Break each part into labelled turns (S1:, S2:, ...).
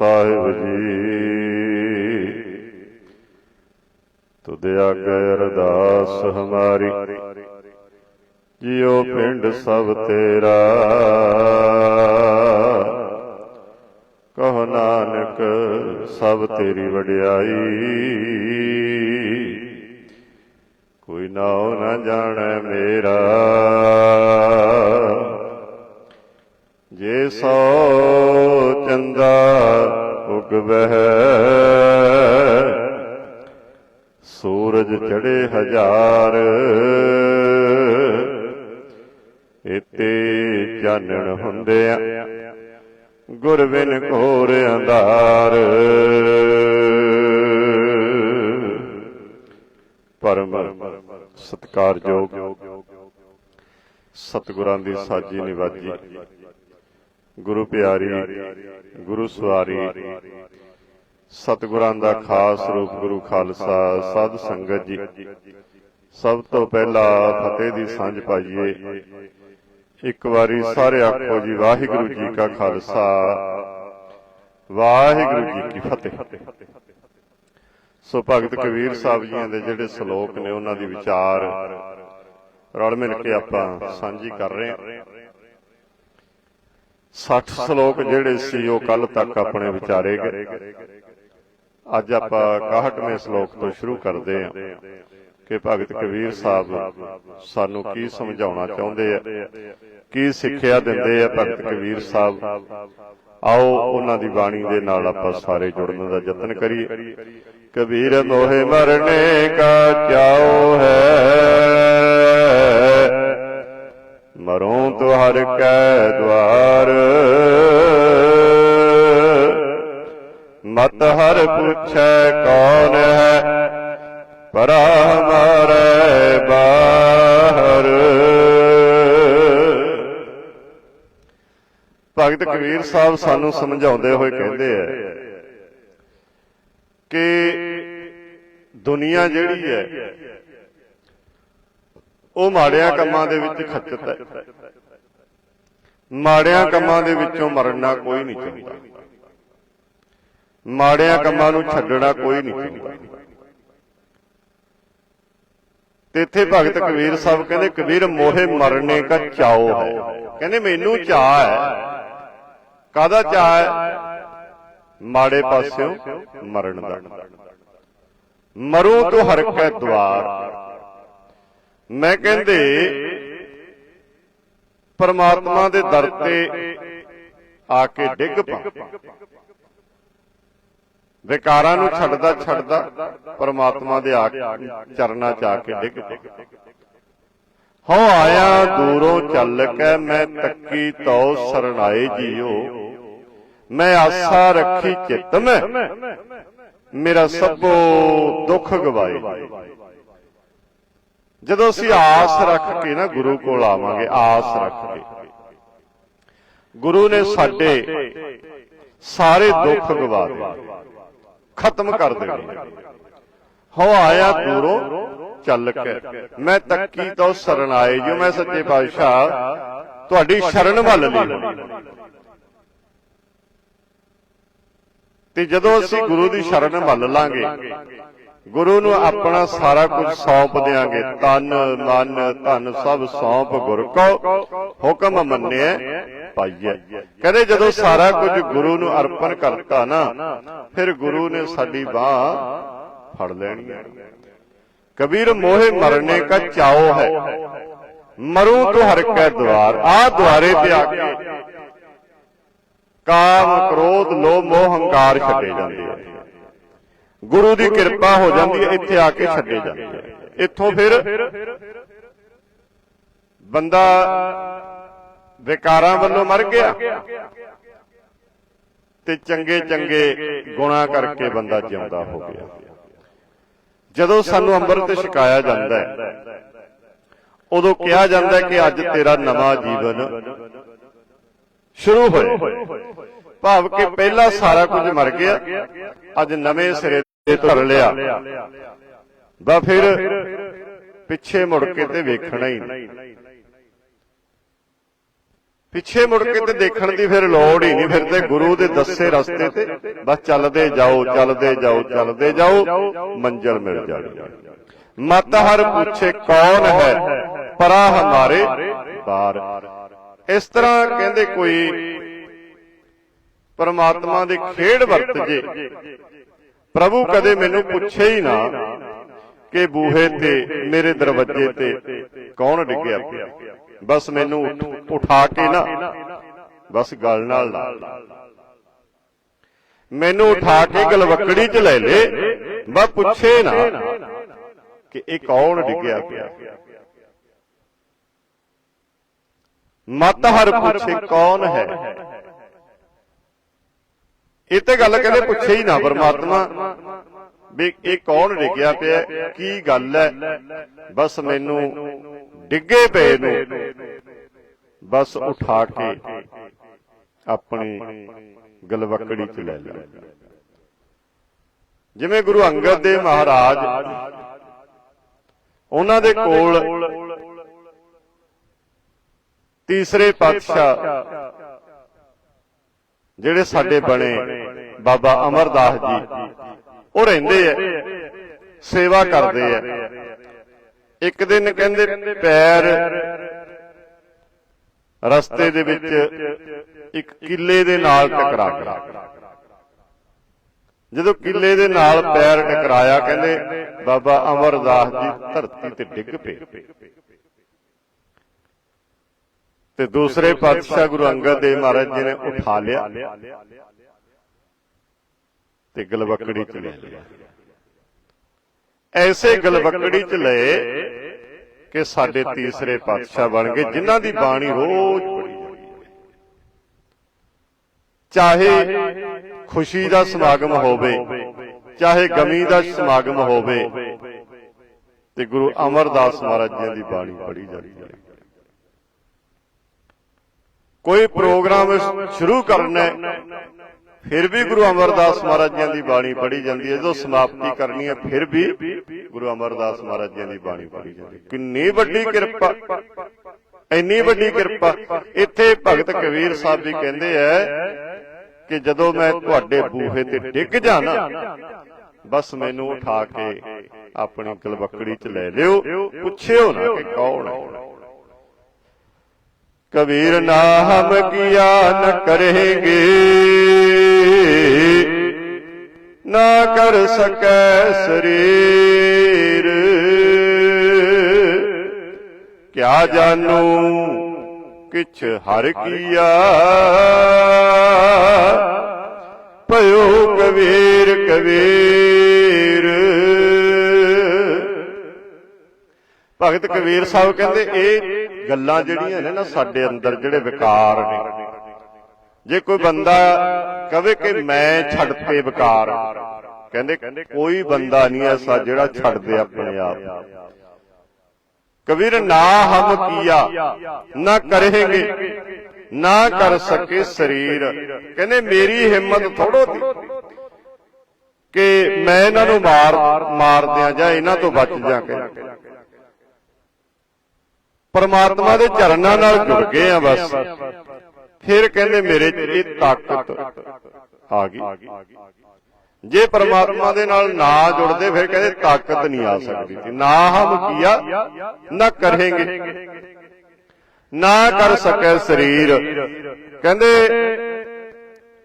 S1: ਸਾਹਿਬ ਜੀ। ਤੁਧ ਆਗੇ ਅਰਦਾਸ ਹਮਾਰੀ। ਜਿਉ ਪਿੰਡ ਸਭ ਤੇਰਾ। ਕਹ ਨਾਨਕ ਸਭ ਤੇਰੀ ਵਡਿਆਈ। ਸਤਿਗੁਰਾਂ ਦੀ ਸਾਜੀ ਨਿਵਾਜੀ। ਗੁਰੂ ਪਿਆਰੀ, ਗੁਰੂ ਸਵਾਰੀ। ਸਤਿਗੁਰਾਂ ਦਾ ਖਾਸ ਰੂਪ ਗੁਰੂ ਖਾਲਸਾ ਸਾਧ ਸੰਗਤ ਜੀ। ਸਭ ਤੋਂ ਪਹਿਲਾਂ ਫਤਿਹ ਦੀ ਸਾਂਝ ਪਾਈਏ। ਇੱਕ ਵਾਰੀ ਸਾਰੇ ਆਖੋ ਜੀ, ਵਾਹਿਗੁਰੂ ਜੀ ਕਾ ਖਾਲਸਾ। ਵਾਹਿਗੁਰੂ ਜੀ ਕੀ ਫਤਿਹ। ਸੋ ਭਗਤ ਕਬੀਰ ਸਾਹਿਬ ਜੀਆਂ ਦੇ ਜਿਹੜੇ ਸ਼ਲੋਕ ਨੇ, ਉਹਨਾਂ ਦੀ ਵਿਚਾਰ। ਰਲ ਮਿਲ ਕੇ ਆਪਾਂ ਸਾਂਝੀ ਕਰ ਰਹੇ ਹਾਂ। 60 ਸ਼ਲੋਕ ਜਿਹੜੇ ਸੀ, ਉਹ ਕੱਲ ਤੱਕ ਆਪਣੇ ਵਿਚਾਰੇ ਗਏ। ਅੱਜ ਆਪਾਂ 61ਵੇਂ ਸ਼ਲੋਕ ਤੋਂ ਸ਼ੁਰੂ ਕਰਦੇ ਹਾਂ ਕਿ ਭਗਤ ਕਬੀਰ ਸਾਹਿਬ ਸਾਨੂੰ ਕੀ ਸਮਝਾਉਣਾ ਚਾਹੁੰਦੇ ਆ, ਕੀ ਸਿੱਖਿਆ ਦਿੰਦੇ ਆ ਭਗਤ ਕਬੀਰ ਸਾਹਿਬ। ਆਓ ਉਹਨਾਂ ਦੀ ਬਾਣੀ ਦੇ ਨਾਲ ਆਪਾਂ ਸਾਰੇ ਜੁੜਨ ਦਾ ਯਤਨ ਕਰੀਏ। ਕਬੀਰ ਮੋਹਿ ਮਰਨੇ ਕਾ ਚਾਉ ਹੈ। ਮਰੋਂ ਤੁਹਰ ਕੈ ਦਵਾਰ। ਮਤ ਹਰ ਪੁੱਛੈ ਕੌਣ ਹੈ? ਪਰਾ ਹਮਾਰੇ ਬਾਹਰ। ਭਗਤ ਕਬੀਰ ਸਾਹਿਬ ਸਾਨੂੰ ਸਮਝਾਉਂਦੇ ਹੋਏ ਕਹਿੰਦੇ ਆ ਕਿ ਦੁਨੀਆ ਜਿਹੜੀ ਹੈ ਉਹ ਮਾੜਿਆਂ ਕੰਮਾਂ ਦੇ ਵਿੱਚ ਖੱਚਤ ਹੈ। ਮਾੜਿਆਂ ਕੰਮਾਂ ਦੇ ਵਿੱਚੋਂ ਮਰਨਾ ਕੋਈ ਨਹੀਂ ਚਾਹੁੰਦਾ। ਮਾੜਿਆਂ ਕੰਮਾਂ ਨੂੰ ਛੱਡਣਾ ਕੋਈ ਨਹੀਂ ਚਾਹੁੰਦਾ। ਤੇ ਇੱਥੇ ਭਗਤ ਕਬੀਰ ਸਾਹਿਬ ਕਹਿੰਦੇ, ਕਬੀਰ, ਮੋਹੇ ਮਰਨੇ ਦਾ ਚਾਓ ਹੈ। ਕਹਿੰਦੇ, ਮੈਨੂੰ ਚਾਹ ਹੈ। ਕਾਦਾ ਚਾਹ ਹੈ? ਮਾੜੇ ਪਾਸਿਓਂ ਮਰਨ ਦਾ। ਮਰੂ ਤੋਂ ਹਰ ਕੈ ਦਵਾਰ। ਮੈਂ ਕਹਿੰਦੇ, ਪਰਮਾਤਮਾ ਦੇ ਦਰ ਤੇ ਆ ਕੇ ਡਿੱਗ ਪਾ। ਵਿਕਾਰਾਂ ਨੂੰ ਛੱਡਦਾ ਛੱਡਦਾ ਪਰਮਾਤਮਾ ਦੇ ਆ ਚਰਨਾਂ ਚ ਆ ਕੇ ਡਿੱਗ ਪਾ। ਹੋ ਆਇਆ ਦੂਰੋਂ ਚੱਲ ਕੇ ਮੈਂ ਤੱਕੀ ਤਉ ਸਰਣਾਏ ਜੀਓ। ਮੈਂ ਆਸਾ ਰੱਖੀ ਚਿੱਤ ਮੈਂ। ਮੇਰਾ ਸਭੋ ਦੁੱਖ ਗਵਾਏ। ਜਦੋਂ ਅਸੀਂ ਆਸ ਰੱਖ ਕੇ ਨਾ ਗੁਰੂ ਕੋਲ ਆਵਾਂਗੇ ਆਸ ਰੱਖ ਕੇ। ਗੁਰੂ ਨੇ ਸਾਡੇ ਸਾਰੇ ਦੁੱਖ ਗਵਾ ਦੇ ਖਤਮ ਕਰ ਦੇਣੇ। ਹੋ ਆਇਆ ਦੂਰੋਂ ਚੱਲ ਕੇ। ਮੈਂ ਤੱਕੀ ਤੋਂ ਸਰਣ ਆਏ ਜੋ ਮੈਂ ਸੱਚੇ ਪਾਤਸ਼ਾਹ। ਤੁਹਾਡੀ ਸ਼ਰਨ ਵੱਲ ਲਈ। ਤੇ ਜਦੋਂ ਅਸੀਂ ਗੁਰੂ ਦੀ ਸ਼ਰਨ ਮੰਨ ਲਾਂਗੇ। ਗੁਰੂ ਨੂੰ ਆਪਣਾ ਸਾਰਾ ਕੁਝ ਸੌਂਪ ਦਿਆਂਗੇ। ਤਨ ਮਨ ਧਨ ਸਭ ਸੌਂਪ ਗੁਰ ਕੋ ਹੁਕਮ ਮੰਨਿਆ ਪਾਈਏ ਕਹਿੰਦੇ ਜਦੋਂ ਸਾਰਾ ਕੁਝ ਗੁਰੂ ਨੂੰ ਅਰਪਣ ਕਰਤਾ ਨਾ, ਫਿਰ ਗੁਰੂ ਨੇ ਸਾਡੀ ਬਾਹ ਫੜ ਲੈਣੀ ਕਬੀਰ ਮੋਹੇ ਮਰਨੇ ਕਾ ਚਾਓ ਹੈ। ਮਰੂ ਤੋ ਹਰ ਕੈ ਦਵਾਰ। ਆ ਦੁਆਰੇ ਤੇ ਆ ਕੇ ਕਾਮ ਕ੍ਰੋਧ ਲੋਭ ਮੋਹ ਹੰਕਾਰ ਛੱਡੇ ਜਾਂਦੇ ਆ। ਗੁਰੂ ਦੀ ਕਿਰਪਾ ਹੋ ਜਾਂਦੀ ਹੈ ਇੱਥੇ ਆ ਕੇ ਛੱਡੇ ਜਾਂਦੇ ਆ। ਇੱਥੋਂ ਫਿਰ ਬੰਦਾ ਵਿਕਾਰਾਂ ਵੱਲੋਂ ਮਰ ਗਿਆ ਤੇ ਚੰਗੇ ਚੰਗੇ ਗੁਣਾ ਕਰਕੇ ਬੰਦਾ ਜਿਉਂਦਾ ਹੋ ਗਿਆ। ਜਦੋਂ ਸਾਨੂੰ ਅੰਮ੍ਰਿਤ ਛਕਾਇਆ ਜਾਂਦਾ ਹੈ ਉਦੋਂ ਕਿਹਾ ਜਾਂਦਾ ਹੈ ਕਿ ਅੱਜ ਤੇਰਾ ਨਵਾਂ ਜੀਵਨ ਸ਼ੁਰੂ ਹੋਇਆ। ਭਾਵ ਕਿ ਪਹਿਲਾ ਸਾਰਾ ਕੁਝ ਮਰ ਗਿਆ ਅੱਜ ਨਵੇਂ ਸਿਰੇ ਤੇ ਧਰ ਲਿਆ। ਬਾ ਫਿਰ ਪਿੱਛੇ ਮੁੜ ਕੇ ਤੇ ਵੇਖਣਾ ਹੀ ਨਹੀਂ। ਪਿੱਛੇ ਮੁੜ ਕੇ ਤੇ ਦੇਖਣ ਦੀ ਫਿਰ ਲੋੜ ਹੀ ਨਹੀਂ। ਫਿਰ ਤੇ ਗੁਰੂ ਦੇ ਦੱਸੇ ਰਸਤੇ ਤੇ ਬਸ ਚੱਲਦੇ ਜਾਓ ਚੱਲਦੇ ਜਾਓ ਚੱਲਦੇ ਜਾਓ, ਮੰਜ਼ਲ ਮਿਲ ਜਾਣੀ। ਮਤ ਹਰ ਪੁੱਛੇ ਕੌਣ ਹੈ? ਪਰਾ ਹਮਾਰੇ ਬਾਰ। ਇਸ ਤਰ੍ਹਾਂ ਕਹਿੰਦੇ ਕੋਈ ਪਰਮਾਤਮਾ ਦੇ ਖੇਡ ਵਰਤ ਜੇ। ਪ੍ਰਭੂ ਕਦੇ ਮੈਨੂੰ ਪੁੱਛੇ ਹੀ ਨਾ ਕਿ ਬੂਹੇ ਤੇ ਮੇਰੇ ਦਰਵਾਜ਼ੇ ਤੇ ਕੌਣ ਡਿੱਗਿਆ? ਪਿਆ ਬਸ ਮੈਨੂੰ ਉਠ- ਕੇ ਨਾ ਬਸ ਗੱਲ ਨਾਲ ਲਾ ਮੈਨੂੰ ਉਠਾ ਕੇ ਗਲਵਕੜੀ ਚ ਲੈ ਲੇ ਬਸ ਪੁੱਛੇ ਨਾ ਕਿ ਇਹ ਕੌਣ ਡਿੱਗਿਆ ਪਿਆ? ਮਤ ਹਰ ਪੁੱਛੇ ਕੌਣ ਹੈ? ਇਹ ਤੇ ਗੱਲ ਕਹਿੰਦੇ ਪੁੱਛੇ ਹੀ ਨਾ ਪਰਮਾਤਮਾ। ਵੀ ਇਹ ਕੌਣ ਡਿੱਗਿਆ ਪਿਆ ਕੀ ਗੱਲ ਹੈ? ਬਸ ਮੈਨੂੰ ਡਿੱਗੇ ਪਏ ਨੂੰ। ਬਸ ਉਠਾ ਕੇ ਆਪਣੀ ਗਲਵਕੜੀ ਚ ਲੈ ਲਿਆ। ਜਿਵੇਂ ਗੁਰੂ ਅੰਗਦ ਦੇਵ ਮਹਾਰਾਜ ਉਹਨਾਂ ਦੇ ਕੋਲ ਤੀਸਰੇ ਪਾਤਸ਼ਾਹ ਜਿਹੜੇ ਸਾਡੇ ਬਣੇ ਬਾਬਾ ਅਮਰਦਾਸ ਜੀ ਉਹ ਰਹਿੰਦੇ ਐ ਸੇਵਾ ਕਰਦੇ ਐ ਇੱਕ ਦਿਨ ਕਹਿੰਦੇ ਪੈਰ ਰਸਤੇ ਦੇ ਵਿੱਚ ਇੱਕ ਕਿਲੇ ਦੇ ਨਾਲ ਟਕਰਾ ਗਿਆ। ਜਦੋਂ ਕਿਲੇ ਦੇ ਨਾਲ ਪੈਰ ਟਕਰਾਇਆ ਕਹਿੰਦੇ ਬਾਬਾ ਅਮਰਦਾਸ ਜੀ ਧਰਤੀ ਤੇ ਡਿੱਗ ਪਏ। ਤੇ ਦੂਸਰੇ ਪਾਤਸ਼ਾਹ ਗੁਰੂ ਅੰਗਦ ਦੇਵ ਮਹਾਰਾਜ ਜੀ ਨੇ ਉਠਾ ਲਿਆ ਤੇ ਗਲਵਕੜੀ ਚ ਲੈ ਲਿਆ। ਐਸੇ ਗਲਵਕੜੀ ਚ ਲਏ ਕਿ ਸਾਡੇ ਤੀਸਰੇ ਪਾਤਸ਼ਾਹ ਬਣ ਗਏ ਜਿਨ੍ਹਾਂ ਦੀ ਬਾਣੀ ਰੋਜ਼ ਹੈ। ਚਾਹੇ ਖੁਸ਼ੀ ਦਾ ਸਮਾਗਮ ਹੋਵੇ ਚਾਹੇ ਗਮੀ ਦਾ ਸਮਾਗਮ ਹੋਵੇ ਤੇ ਗੁਰੂ ਅਮਰਦਾਸ ਮਹਾਰਾਜ ਜੀ ਦੀ ਬਾਣੀ ਪੜ੍ਹੀ ਜਾਂਦੀ ਹੈ। ਕੋਈ ਪ੍ਰੋਗਰਾਮ ਸ਼ੁਰੂ ਕਰਨਾ ਫਿਰ ਵੀ ਗੁਰੂ ਅਮਰਦਾਸ ਮਹਾਰਾਜ ਜੀ ਦੀ ਬਾਣੀ ਪੜ੍ਹੀ ਜਾਂਦੀ ਹੈ। ਜਦੋਂ ਸਮਾਪਤੀ ਕਰਨੀ ਹੈ, ਫਿਰ ਵੀ ਗੁਰੂ ਅਮਰਦਾਸ ਮਹਾਰਾਜ ਜੀ ਦੀ ਬਾਣੀ ਪੜ੍ਹੀ ਜਾਂਦੀ ਹੈ। ਕਿੰਨੀ ਵੱਡੀ ਕਿਰਪਾ, ਇੰਨੀ ਵੱਡੀ ਕਿਰਪਾ। ਇੱਥੇ ਭਗਤ ਕਬੀਰ ਸਾਹਿਬ ਜੀ ਕਹਿੰਦੇ ਐ ਕਿ ਜਦੋਂ ਮੈਂ ਤੁਹਾਡੇ ਬੂਹੇ ਤੇ ਡਿੱਗ ਜਾਣਾ ਬਸ ਮੈਨੂੰ ਉਠਾ ਕੇ ਆਪਣੀ ਗਲਵਕੜੀ ਚ ਲੈ ਲਿਓ। ਪੁੱਛਿਓ ਨਾ ਕਿ ਕੌਣ ਹੈ। ਕਬੀਰ ਨਾ ਹਮ ਕੀਆ ਨ ਕरेंगे ਨਾ ਕਰ ਸਕੈ ਸਰੀਰ। ਕਿਆ ਜਾਨੂ ਕਿਛ ਹਰ ਕੀਆ। ਭਇਓ ਕਬੀਰ ਕਬੀਰ। ਭਗਤ ਕਬੀਰ ਸਾਹਿਬ ਕਹਿੰਦੇ ਇਹ ਗੱਲਾਂ ਜਿਹੜੀਆਂ ਨੇ ਨਾ ਸਾਡੇ ਅੰਦਰ ਜਿਹੜੇ ਵਿਕਾਰ ਨੇ। ਜੇ ਕੋਈ ਬੰਦਾ ਕਵੇ ਕਿ ਮੈਂ ਛੱਡਤੇ ਵਿਕਾਰ, ਕਹਿੰਦੇ ਕੋਈ ਬੰਦਾ ਨਹੀਂ ਐਸਾ ਜਿਹੜਾ ਛੱਡ ਦੇ ਆਪਣੇ ਆਪ ਕਬੀਰ, ਨਾ ਹਮ ਕੀਆ, ਨਾ ਕਰੇਗੇ, ਨਾ ਕਰ ਸਕੇ ਸਰੀਰ। ਕਹਿੰਦੇ ਮੇਰੀ ਹਿੰਮਤ ਥੋੜੋ ਦੀ ਕਿ ਮੈਂ ਇਹਨਾਂ ਨੂੰ ਮਾਰ ਮਾਰ ਦਿਆਂ ਜਾਂ ਇਹਨਾਂ ਤੋਂ ਬਚ ਜਾ ਕੇ ਪਰਮਾਤਮਾ ਦੇ ਚਰਨਾਂ ਨਾਲ ਜੁੜ ਗਏ ਆ ਬਸ। ਫਿਰ ਕਹਿੰਦੇ ਮੇਰੇ 'ਚ ਇਹ ਤਾਕਤ ਆ ਗਈ। ਜੇ ਪਰਮਾਤਮਾ ਦੇ ਨਾਲ ਨਾ ਜੁੜਦੇ ਫਿਰ ਕਹਿੰਦੇ ਤਾਕਤ ਨਹੀਂ ਆ ਸਕਦੀ ਸੀ। ਨਾ ਹਮ ਕੀਆ ਨਾ ਕਰਾਂਗੇ। ਨਾ ਕਰ ਸਕੇ ਸਰੀਰ। ਕਹਿੰਦੇ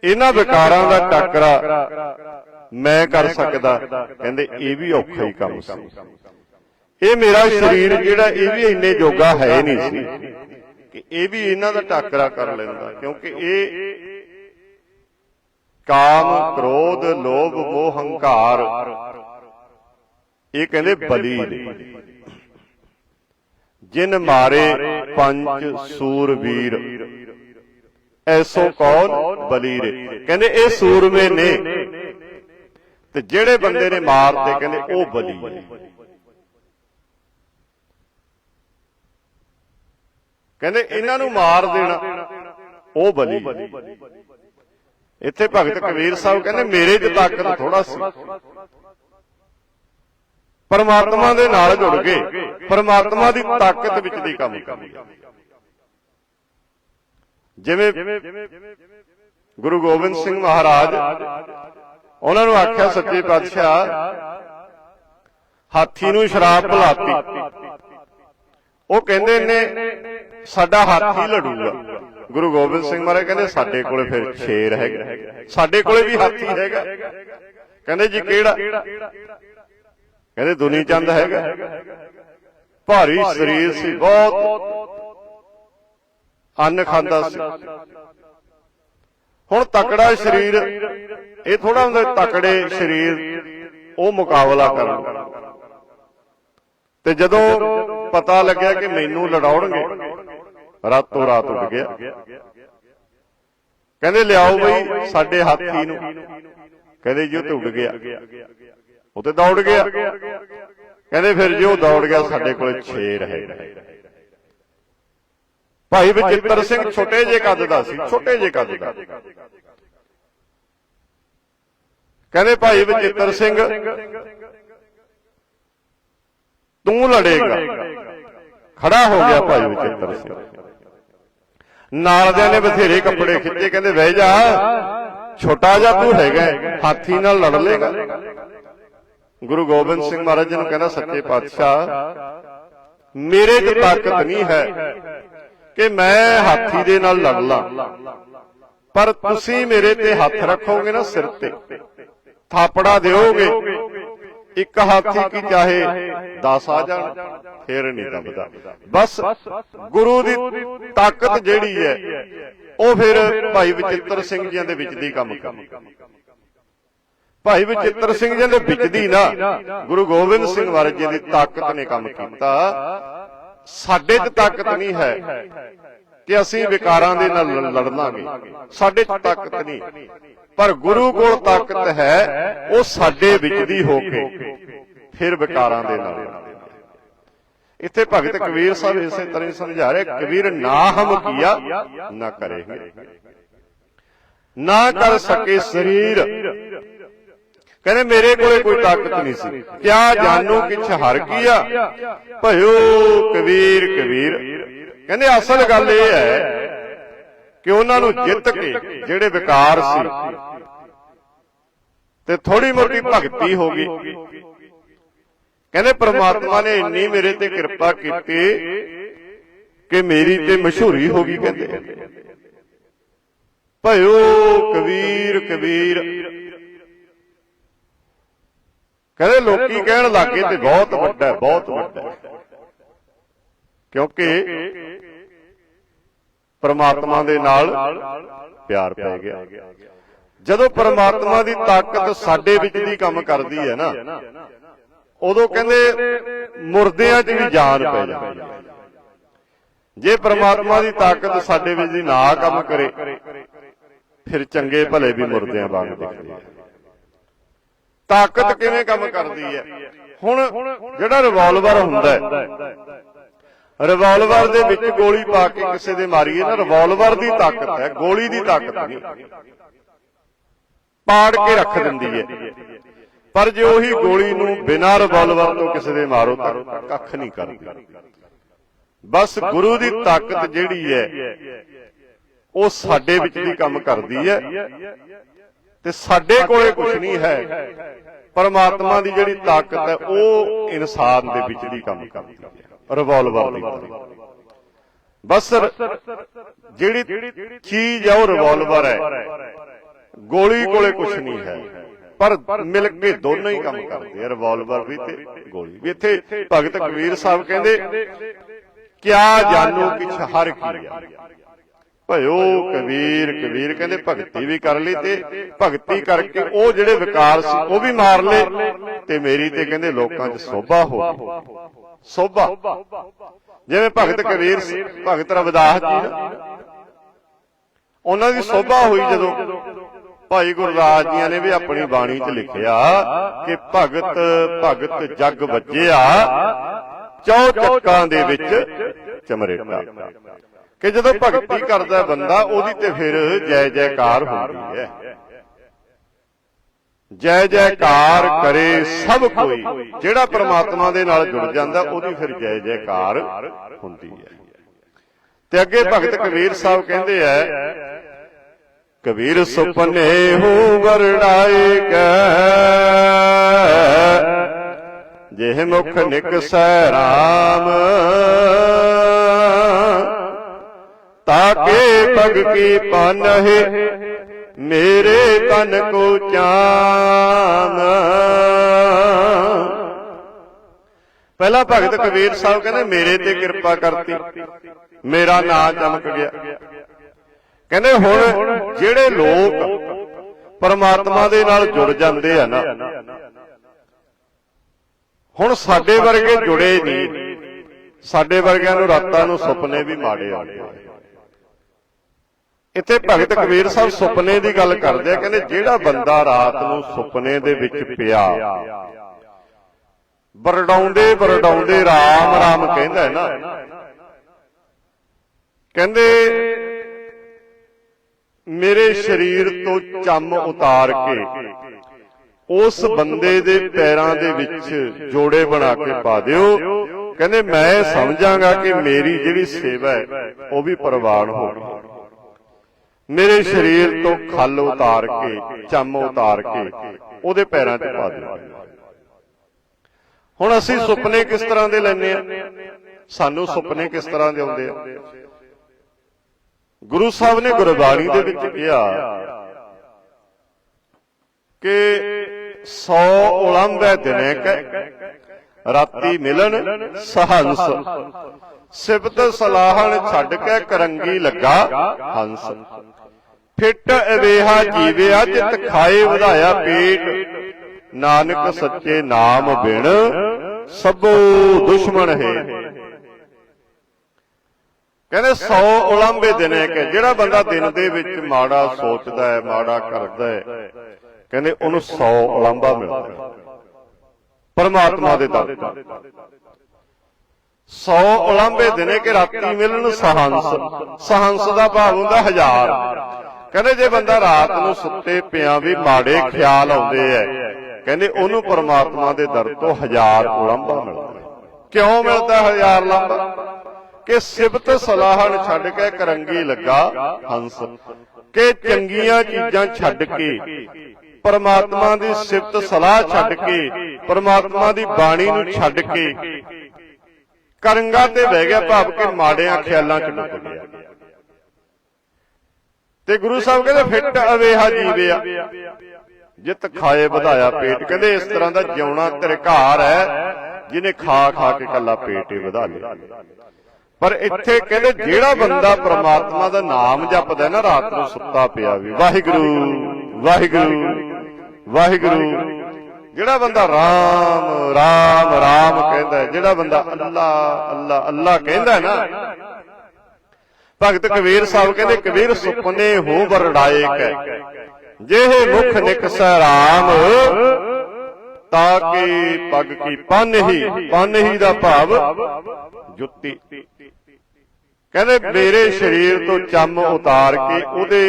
S1: ਇਹਨਾਂ ਵਿਕਾਰਾਂ ਦਾ ਟੱਕਰਾ ਮੈਂ ਕਰ ਸਕਦਾ। ਕਹਿੰਦੇ ਇਹ ਵੀ ਔਖਾ ਹੀ ਕੰਮ ਸੀ। ਇਹ ਮੇਰਾ ਸਰੀਰ ਜਿਹੜਾ ਇਹ ਵੀ ਇੰਨੇ ਜੋਗਾ ਹੈ ਨਹੀਂ ਸੀ। ਕਿ ਇਹ ਵੀ ਇਹਨਾਂ ਦਾ ਟੱਕਰਾ ਕਰ ਲੈਂਦਾ ਕਿਉਂਕਿ ਇਹ ਕਾਮ ਕ੍ਰੋਧ ਲੋਭ ਮੋਹ ਹੰਕਾਰ। ਇਹ ਕਹਿੰਦੇ ਬਲੀ। ਨੇ ਜਿਨ ਮਾਰੇ ਪੰਜ ਸੂਰਵੀਰ ਐਸੋ ਕੌਣ? ਬਲੀ ਰੇ ਕਹਿੰਦੇ ਇਹ ਸੂਰਮੇ ਨੇ। ਤੇ ਜਿਹੜੇ ਬੰਦੇ ਨੇ ਮਾਰਤੇ ਕਹਿੰਦੇ ਉਹ ਬਲੀ ਨੇ ਕਹਿੰਦੇ ਇਹਨਾਂ ਨੂੰ ਮਾਰ ਦੇਣਾ। ਉਹ ਬਲੀ। ਇੱਥੇ ਭਗਤ ਕਬੀਰ ਸਾਹਿਬ ਕਹਿੰਦੇ, ਮੇਰੇ 'ਚ ਤਾਕਤ ਥੋੜਾ ਸੀ। ਪਰਮਾਤਮਾ ਦੇ ਨਾਲ ਜੁੜ ਗਏ। ਪਰਮਾਤਮਾ ਦੀ ਤਾਕਤ ਵਿੱਚ ਦੀ ਕੰਮ। ਕਰਦੇ ਜਿਵੇਂ ਗੁਰੂ ਗੋਬਿੰਦ ਸਿੰਘ ਮਹਾਰਾਜ, ਉਹਨਾਂ ਨੂੰ ਆਖਿਆ, ਸੱਚੇ ਪਾਤਸ਼ਾਹ, ਹਾਥੀ ਨੂੰ ਸ਼ਰਾਬ ਭੁਲਾਤੀ ਉਹ ਕਹਿੰਦੇ ਨੇ ਸਾਡਾ ਹਾਥੀ ਲੜੂਗਾ। ਗੁਰੂ ਗੋਬਿੰਦ ਸਿੰਘ ਮਹਾਰਾਜ ਕਹਿੰਦੇ ਸਾਡੇ ਕੋਲੇ ਫਿਰ ਸ਼ੇਰ ਹੈਗਾ। ਸਾਡੇ ਕੋਲੇ ਵੀ ਹਾਥੀ ਹੈਗਾ। ਕਹਿੰਦੇ ਜੀ ਕਿਹੜਾ? ਕਹਿੰਦੇ ਦੁਨੀ ਚੰਦ ਹੈਗਾ। ਭਾਰੀ ਸਰੀਰ ਸੀ ਬਹੁਤ। ਅੰਨ ਖਾਂਦਾ ਸੀ। ਹੁਣ ਤਕੜਾ ਸਰੀਰ ਇਹ ਥੋੜਾ ਹੁੰਦਾ ਤਕੜੇ ਸਰੀਰ ਉਹ ਮੁਕਾਬਲਾ ਕਰਨ ਤੇ ਜਦੋਂ ਪਤਾ ਲੱਗਿਆ ਕਿ ਮੈਨੂੰ ਲੜਾਉਣਗੇ, ਰਾਤੋਂ ਰਾਤ ਉੱਡ ਗਿਆ। ਕਹਿੰਦੇ, ਲਿਆਓ ਬਈ, ਸਾਡੇ ਹਾਥੀ ਨੂੰ। ਕਹਿੰਦੇ, ਜੀ, ਉਹ ਤੇ ਉੱਡ ਗਿਆ। ਉਹ ਤੇ ਦੌੜ ਗਿਆ। ਕਹਿੰਦੇ, ਫਿਰ ਜੇ, ਉਹ ਦੌੜ ਗਿਆ, ਸਾਡੇ ਕੋਲ ਛੇਰ ਹੈ ਭਾਈ ਬਚਿੱਤਰ ਸਿੰਘ ਛੋਟੇ ਜੇ ਕੱਦ ਦਾ ਸੀ, ਛੋਟੇ ਜੇ ਕੱਦ ਦਾ। ਕਹਿੰਦੇ, ਭਾਈ ਬਚਿੱਤਰ ਸਿੰਘ ਤੂੰ ਲੜੇਗਾ। ਖੜਾ ਹੋ ਗਿਆ ਭਾਈ ਬਚਿੱਤਰ ਸਿੰਘ। ਨਾਲਦਿਆਂ ਨੇ ਬਥੇਰੇ ਕੱਪੜੇ ਖਿੱਚੇ, ਕਹਿੰਦੇ ਬਹਿ ਜਾ। ਛੋਟਾ ਜਿਹਾ ਤੂੰ ਹੈਗਾ ਹਾਥੀ ਨਾਲ ਲੜ ਲੇਗਾ। ਗੁਰੂ ਗੋਬਿੰਦ ਸਿੰਘ ਮਹਾਰਾਜ ਜੀ ਨੂੰ ਕਹਿੰਦਾ, ਸੱਚੇ ਪਾਤਸ਼ਾਹ, ਮੇਰੇ 'ਚ ਤਾਕਤ ਨਹੀਂ ਹੈ ਕਿ ਮੈਂ ਹਾਥੀ ਦੇ ਨਾਲ ਲੜ ਲਾਂ। ਪਰ ਤੁਸੀਂ ਮੇਰੇ ਤੇ ਹੱਥ ਰੱਖੋਗੇ ਨਾ ਸਿਰ ਤੇ, ਥਾਪੜਾ ਦਿਓਗੇ ਇੱਕ ਹਾਥੀ ਕੀ ਚਾਹੇ 10 ਆ ਜਾਣ ਫੇਰ ਨਹੀਂ ਦਬਦਾ। ਬਸ ਗੁਰੂ ਦੀ ਤਾਕਤ ਜਿਹੜੀ ਹੈ ਉਹ ਫਿਰ ਭਾਈ ਬਚਿੱਤਰ ਸਿੰਘ ਜੀਆਂ ਦੇ ਵਿੱਚ ਦੀ ਕੰਮ ਕਰਦੀ ਭਾਈ ਬਚਿੱਤਰ ਸਿੰਘ ਜੀ ਦੇ ਵਿੱਚ ਦੀ ਨਾ ਗੁਰੂ ਗੋਬਿੰਦ ਸਿੰਘ ਮਹਾਰਾਜ ਜੀ ਦੀ ਤਾਕਤ ਨੇ ਕੰਮ ਕੀਤਾ। ਸਾਡੇ 'ਚ ਤਾਕਤ ਨਹੀਂ ਹੈ ਕਿ ਅਸੀਂ ਵਿਕਾਰਾਂ ਦੇ ਨਾਲ ਲੜ- ਲੜਨਾਂਗੇ। ਸਾਡੇ 'ਚ ਤਾਕਤ ਨਹੀਂ। ਪਰ ਗੁਰੂ ਕੋਲ ਤਾਕਤ ਹੈ ਉਹ ਸਾਡੇ ਵਿੱਚ ਦੀ ਹੋ ਕੇ ਫਿਰ ਵਿਕਾਰਾਂ ਦੇ ਨਾਲ। ਇੱਥੇ ਭਗਤ ਕਬੀਰ ਸਾਹਿਬ ਇਸੇ ਤਰ੍ਹਾਂ ਹੀ ਸਮਝਾ ਰਹੇ ਕਬੀਰ ਨਾ ਹਮ ਕੀਆ ਨਾ ਕਰੇਗੇ ਨਾ ਕਰ ਸਕੇ ਸਰੀਰ। ਕਹਿੰਦੇ ਮੇਰੇ ਕੋਲੇ ਕੋਈ ਤਾਕਤ ਨਹੀਂ ਸੀ। ਕਿਆ ਜਾਨੂ ਕਿਛ ਹਰ ਕੀਆ? ਭਇਓ ਕਬੀਰ ਕਬੀਰ। ਕਹਿੰਦੇ ਅਸਲ ਗੱਲ ਇਹ ਹੈ ਕਿ ਉਹਨਾਂ ਨੂੰ ਜਿੱਤ ਕੇ ਜਿਹੜੇ ਵਿਕਾਰ ਸੀ। ਤੇ ਥੋੜੀ ਮੋਟੀ ਭਗਤੀ ਹੋ ਗਈ। ਕਹਿੰਦੇ ਪ੍ਰਮਾਤਮਾ ਨੇ ਇੰਨੀ ਮੇਰੇ ਤੇ ਕਿਰਪਾ ਕੀਤੀ ਕਿ ਮੇਰੀ ਤੇ ਮਸ਼ਹੂਰੀ ਹੋ ਗਈ ਕਹਿੰਦੇ। ਭਇਓ ਕਬੀਰ ਕਬੀਰ ਕਹਿੰਦੇ ਲੋਕੀ ਕਹਿਣ ਲੱਗੇ ਤੇ ਬਹੁਤ ਵੱਡਾ ਬਹੁਤ ਵੱਡਾ ਕਿਉਂਕਿ ਪਰਮਾਤਮਾ ਦੇ ਨਾਲ ਪਿਆਰ ਪੈ ਗਿਆ। ਜਦੋਂ ਪਰਮਾਤਮਾ ਦੀ ਤਾਕਤ ਸਾਡੇ ਵਿੱਚ ਦੀ ਕੰਮ ਕਰਦੀ ਹੈ ਨਾ, ਉਦੋਂ ਕਹਿੰਦੇ ਮੁਰਦਿਆਂ 'ਚ ਵੀ ਜਾਨ ਪੈ ਜਾਂਦੀ ਹੈ। ਜੇ ਪਰਮਾਤਮਾ ਦੀ ਤਾਕਤ ਸਾਡੇ ਵਿੱਚ ਦੀ ਨਾ ਕੰਮ ਕਰੇ, ਫਿਰ ਚੰਗੇ ਭਲੇ ਵੀ ਮੁਰਦਿਆਂ ਵਾਂਗ ਦਿਖਦੇ ਆ। ਤਾਕਤ ਕਿਵੇਂ ਕੰਮ ਕਰਦੀ ਹੈ? ਹੁਣ ਜਿਹੜਾ ਰਿਵਾਲਵਰ ਹੁੰਦਾ ਹੈ ਰਿਵਾਲਵਰ ਦੇ ਵਿੱਚ ਗੋਲੀ ਪਾ ਕੇ ਕਿਸੇ ਦੇ ਮਾਰੀਏ ਨਾ, ਰਿਵਾਲਵਰ ਦੀ ਤਾਕਤ ਹੈ, ਗੋਲੀ ਦੀ ਤਾਕਤ ਨਹੀਂ। ਪਾੜ ਕੇ ਰੱਖ ਦਿੰਦੀ ਹੈ। ਪਰ ਜੇ ਉਹੀ ਗੋਲੀ ਨੂੰ ਬਿਨਾਂ ਰਿਵਾਲਵਰ ਤੋਂ ਕਿਸੇ ਦੇ ਮਾਰੋ ਤਾਂ ਕੱਖ ਨਹੀਂ ਕਰਦੀ। ਬਸ ਗੁਰੂ ਦੀ ਤਾਕਤ ਜਿਹੜੀ ਹੈ, ਉਹ ਸਾਡੇ ਵਿੱਚ ਦੀ ਕੰਮ ਕਰਦੀ ਹੈ ਤੇ ਸਾਡੇ ਕੋਲੇ ਕੁਝ ਨਹੀਂ ਹੈ। ਪਰਮਾਤਮਾ ਦੀ ਜਿਹੜੀ ਤਾਕਤ ਹੈ, ਉਹ ਇਨਸਾਨ ਦੇ ਵਿੱਚ ਦੀ ਕੰਮ ਕਰਦੀ ਹੈ। ਰਿਵਾਲਵਰ ਦੀ। ਬਸ ਜਿਹੜੀ ਚੀਜ਼ ਹੈ ਉਹ ਰਿਵਾਲਵਰ ਹੈ। ਗੋਲੀ ਕੋਲੇ ਕੁਝ ਨਹੀਂ ਹੈ। ਪਰ ਮਿਲ ਕੇ ਦੋਨੋਂ ਹੀ ਕੰਮ ਕਰਦੇ ਆ ਰਿਵਾਲਵਰ ਵੀ ਤੇ ਗੋਲੀ ਵੀ। ਇੱਥੇ ਭਗਤ ਕਬੀਰ ਸਾਹਿਬ ਕਹਿੰਦੇ, ਕਿਆ ਜਾਨੋ ਕਿਛ ਹਰ ਕੀਆ ਭਇਓ ਕਬੀਰ ਕਬੀਰ ਕਹਿੰਦੇ ਭਗਤੀ ਵੀ ਕਰ ਲਈ ਤੇ ਭਗਤੀ ਕਰਕੇ ਉਹ ਜਿਹੜੇ ਵਿਕਾਰ ਸੀ ਉਹ ਵੀ ਮਾਰ ਲਏ ਤੇ ਮੇਰੀ ਤੇ ਕਹਿੰਦੇ ਲੋਕਾਂ 'ਚ ਸੋਭਾ ਹੋ ਗਈ। ਸੋਭਾ। ਜਿਵੇਂ ਭਗਤ ਕਬੀਰ ਭਗਤ ਰਵਿਦਾਸ ਜੀ ਉਹਨਾਂ ਦੀ ਸੋਭਾ ਹੋਈ ਜਦੋਂ ਭਾਈ ਗੁਰਦਾਸ ਜੀਆਂ ਨੇ ਵੀ ਆਪਣੀ ਬਾਣੀ 'ਚ ਲਿਖਿਆ ਕਿ ਭਗਤ ਭਗਤ ਜਗ ਵੱਜਿਆ ਚੌ ਚੱਕਾਂ ਦੇ ਵਿੱਚ ਚਮਰੇਟਾ। ਕਿ ਜਦੋਂ ਭਗਤੀ ਕਰਦਾ ਬੰਦਾ ਉਹਦੀ ਤੇ ਫਿਰ ਜੈ ਜੈਕਾਰ ਹੁੰਦੀ ਹੈ। ਜੈ ਜੈਕਾਰ ਕਰੇ ਸਭ ਕੋਈ। ਜਿਹੜਾ ਪ੍ਰਮਾਤਮਾ ਦੇ ਨਾਲ ਜੁੜ ਜਾਂਦਾ ਉਹਦੀ ਫਿਰ ਜੈ ਜੈਕਾਰ ਹੁੰਦੀ ਹੈ। ਤੇ ਅੱਗੇ ਭਗਤ ਕਬੀਰ ਸਾਹਿਬ ਕਹਿੰਦੇ ਐ ਕਬੀਰ ਸੁਪਨੇ ਹੂ ਵਰਣਾਏ ਕੈ ਜਿਹ ਮੁਖ ਨਿਕਸੈ RAM ਤਾਕੇ ਪਗ ਕੀ ਪਾਨਹਿ। ਮੇਰੇ ਤਨ ਕੋ ਚਾਮ। ਪਹਿਲਾ ਭਗਤ ਕਬੀਰ ਸਾਹਿਬ ਕਹਿੰਦੇ ਮੇਰੇ ਤੇ ਕਿਰਪਾ ਕਰਤੀ। ਮੇਰਾ ਨਾਂ ਚਮਕ ਗਿਆ। ਕਹਿੰਦੇ ਹੁਣ ਜਿਹੜੇ ਲੋਕ ਪਰਮਾਤਮਾ ਦੇ ਨਾਲ ਜੁੜ ਜਾਂਦੇ ਆ ਨਾ ਹੁਣ ਸਾਡੇ ਵਰਗੇ ਜੁੜੇ ਨਹੀਂ। ਸਾਡੇ ਵਰਗਿਆਂ ਨੂੰ ਰਾਤਾਂ ਨੂੰ ਸੁਪਨੇ ਵੀ ਮਾੜੇ ਆਉਂਦੇ ਆ। ਇੱਥੇ ਭਗਤ ਕਬੀਰ ਸਾਹਿਬ ਸੁਪਨੇ ਦੀ ਗੱਲ ਕਰਦੇ ਆ ਕਹਿੰਦੇ ਜਿਹੜਾ ਬੰਦਾ ਰਾਤ ਨੂੰ ਸੁਪਨੇ ਦੇ ਵਿੱਚ ਪਿਆ ਬਰਡਾਉਂਦੇ ਬਰਡਾਉਂਦੇ ਰਾਮ ਰਾਮ ਕਹਿੰਦਾ ਨਾ। ਕਹਿੰਦੇ ਮੇਰੇ ਸਰੀਰ ਤੋਂ ਚੰਮ ਉਤਾਰ ਕੇ ਉਸ ਬੰਦੇ ਦੇ ਪੈਰਾਂ ਦੇ ਵਿੱਚ ਜੋੜੇ ਬਣਾ ਕੇ ਪਾ ਦਿਓ। ਕਹਿੰਦੇ ਮੈਂ ਸਮਝਾਂਗਾ ਕਿ ਮੇਰੀ ਜਿਹੜੀ ਸੇਵਾ ਹੈ ਉਹ ਵੀ ਪ੍ਰਵਾਨ ਹੋ ਗਈ ਮੇਰੇ ਸਰੀਰ ਤੋਂ ਖੱਲ ਉਤਾਰ ਕੇ ਚੰਮ ਉਤਾਰ ਕੇ ਉਹਦੇ ਪੈਰਾਂ 'ਤੇ ਪਾ ਦਿਓ ਹੁਣ ਅਸੀਂ ਸੁਪਨੇ ਕਿਸ ਤਰ੍ਹਾਂ ਦੇ ਲੈਨੇ ਆ? ਸਾਨੂੰ ਸੁਪਨੇ ਕਿਸ ਤਰ੍ਹਾਂ ਦੇ ਆਉਂਦੇ ਆ? ਗੁਰੂ ਸਾਹਿਬ ਨੇ ਗੁਰਬਾਣੀ ਦੇ ਵਿੱਚ ਕਿਹਾ ਕਿ 100 ਉਲੰਭੈ ਦਿਨੇ ਕੈ ਰਾਤੀ ਮਿਲਣ ਸਹੰਸ। ਸਿਬਤ ਸਲਾਹਣ ਛੱਡ ਕੇ ਕਰੰਗੀ ਲੱਗਾ ਹੰਸ। ਫਿੱਟ ਅਵੇਹਾ ਜੀਵਿਆ ਜਿਤ ਖਾਏ ਵਧਾਇਆ ਪੇਟ। ਨਾਨਕ ਸੱਚੇ ਨਾਮ ਬਿਨ ਸਭੋ ਦੁਸ਼ਮਣ ਹੈ। ਕਹਿੰਦੇ 100 ਉਲੰਭੇ ਦਿਨੇ ਕਿ ਜਿਹੜਾ ਬੰਦਾ ਦਿਨ ਦੇ ਵਿੱਚ ਮਾੜਾ ਸੋਚਦਾ ਹੈ, ਮਾੜਾ ਕਰਦਾ ਹੈ, ਕਹਿੰਦੇ ਉਹਨੂੰ 100 ਉਲੰਭਾ ਮਿਲਦਾ ਹੈ। ਪਰਮਾਤਮਾ ਦੇ ਦਰ। ਤੋਂ 100 ਦਿਨੇ ਕਿ ਰਾਤੀ ਮਿਲਣ ਸਹੰਸ। ਸਹੰਸ ਦਾ ਭਾਵ ਹੁੰਦਾ ਹਜ਼ਾਰ। ਕਹਿੰਦੇ ਜੇ ਬੰਦਾ ਰਾਤ ਨੂੰ ਸੁੱਤੇ ਪਿਆਂ ਵੀ ਮਾੜੇ ਖਿਆਲ ਆਉਂਦੇ ਐ, ਕਹਿੰਦੇ ਉਹਨੂੰ ਪਰਮਾਤਮਾ ਦੇ ਦਰ ਤੋਂ ਹਜ਼ਾਰ ਉਲੰਭਾ ਮਿਲਦਾ। ਕਿਉਂ ਮਿਲਦਾ ਹਜ਼ਾਰ ਉਲੰਭਾ? ਕਿ ਸਿਬਤ ਸਲਾਹਣ ਛੱਡ ਕੇ ਕਰੰਗੀ ਲੱਗਾ ਹੰਸ। ਕਿ ਚੰਗੀਆਂ ਚੀਜ਼ਾਂ ਛੱਡ ਕੇ ਪਰਮਾਤਮਾ ਦੀ ਸਿਫਤ ਸਲਾਹ ਛੱਡ ਕੇ, ਪਰਮਾਤਮਾ ਦੀ ਬਾਣੀ ਨੂੰ ਛੱਡ ਕੇ ਕਰੰਗਾ ਤੇ ਬਹਿ ਗਿਆ ਭਾਵ ਕਿ ਮਾੜਿਆਂ ਖਿਆਲਾਂ ਚ ਡੁੱਬ ਗਿਆ। ਤੇ ਗੁਰੂ ਸਾਹਿਬ ਕਹਿੰਦੇ, ਫਿੱਟ ਅਵੇਹਾ ਜੀਵਿਆ। ਜਿਤ ਖਾਏ ਵਧਾਇਆ ਪੇਟ। ਕਹਿੰਦੇ, ਇਸ ਤਰ੍ਹਾਂ ਦਾ ਜਿਉਣਾ ਧਿਰਕਾਰ ਹੈ, ਜਿਹਨੇ ਖਾ ਖਾ ਕੇ ਕੱਲਾ ਪੇਟ ਹੀ ਵਧਾ ਲਿਆ। ਪਰ ਇੱਥੇ ਕਹਿੰਦੇ, ਜਿਹੜਾ ਬੰਦਾ ਪ੍ਰਮਾਤਮਾ ਦਾ ਨਾਮ ਜਪਦਾ ਨਾ, ਰਾਤ ਨੂੰ ਸੁੱਤਾ ਪਿਆ ਵੀ, ਵਾਹਿਗੁਰੂ ਵਾਹਿਗੁਰੂ। ਵਾਹਿਗੁਰੂ। ਜਿਹੜਾ ਬੰਦਾ ਰਾਮ ਰਾਮ ਰਾਮ ਕਹਿੰਦਾ ਹੈ, ਜਿਹੜਾ ਬੰਦਾ ਅੱਲਾ ਅੱਲਾ ਅੱਲਾ ਕਹਿੰਦਾ ਹੈ ਨਾ। ਭਗਤ ਕਬੀਰ ਸਾਹਿਬ ਕਹਿੰਦੇ ਕਬੀਰ ਸੁਪਨੇ ਹੋ ਵਰੜਾਏ ਜਿਹੇ ਮੁਖ ਨਿਕਸੈ ਰਾਮ ਤਾਕੀ ਪਗ ਕੀ ਪਨਹੀ ਪਨਹੀ ਦਾ ਭਾਵ ਜੁੱਤੀ। ਕਹਿੰਦੇ ਮੇਰੇ ਸਰੀਰ ਤੋਂ ਚੰਮ ਉਤਾਰ ਕੇ ਉਹਦੇ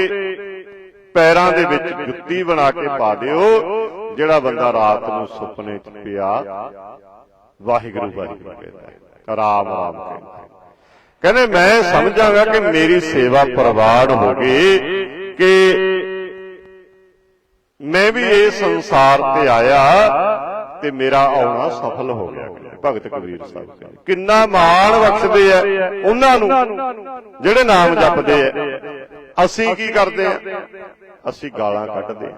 S1: ਪੈਰਾਂ ਦੇ ਵਿੱਚ ਜੁੱਤੀ ਬਣਾ ਕੇ ਪਾ ਦਿਓ, ਜਿਹੜਾ ਬੰਦਾ ਰਾਤ ਨੂੰ ਸੁਪਨੇ 'ਚ ਪਿਆ, ਵਾਹਿਗੁਰੂ ਵਾਹਿਗੁਰੂ ਕਹਿੰਦਾ ਰਾਮ ਰਾਮ ਕਹਿੰਦਾ ਕਹਿੰਦੇ, ਮੈਂ ਸਮਝਾਂਗਾ ਕਿ ਮੇਰੀ ਸੇਵਾ ਪ੍ਰਵਾਨ ਹੋ ਗਈ ਕਿ ਮੈਂ ਵੀ ਇਹ ਸੰਸਾਰ ਤੇ ਆਇਆ ਤੇ ਮੇਰਾ ਆਉਣਾ ਸਫਲ ਹੋ ਗਿਆ। ਭਗਤ ਕਬੀਰ ਸਾਹਿਬ ਕਹਿੰਦੇ, ਕਿੰਨਾ ਮਾਣ ਬਖਸ਼ਦੇ ਆ ਉਹਨਾਂ ਨੂੰ, ਜਿਹੜੇ ਨਾਮ ਜਪਦੇ ਆ। ਅਸੀਂ ਕੀ ਕਰਦੇ ਆ? ਅਸੀਂ ਗਾਲਾਂ ਕੱਢਦੇ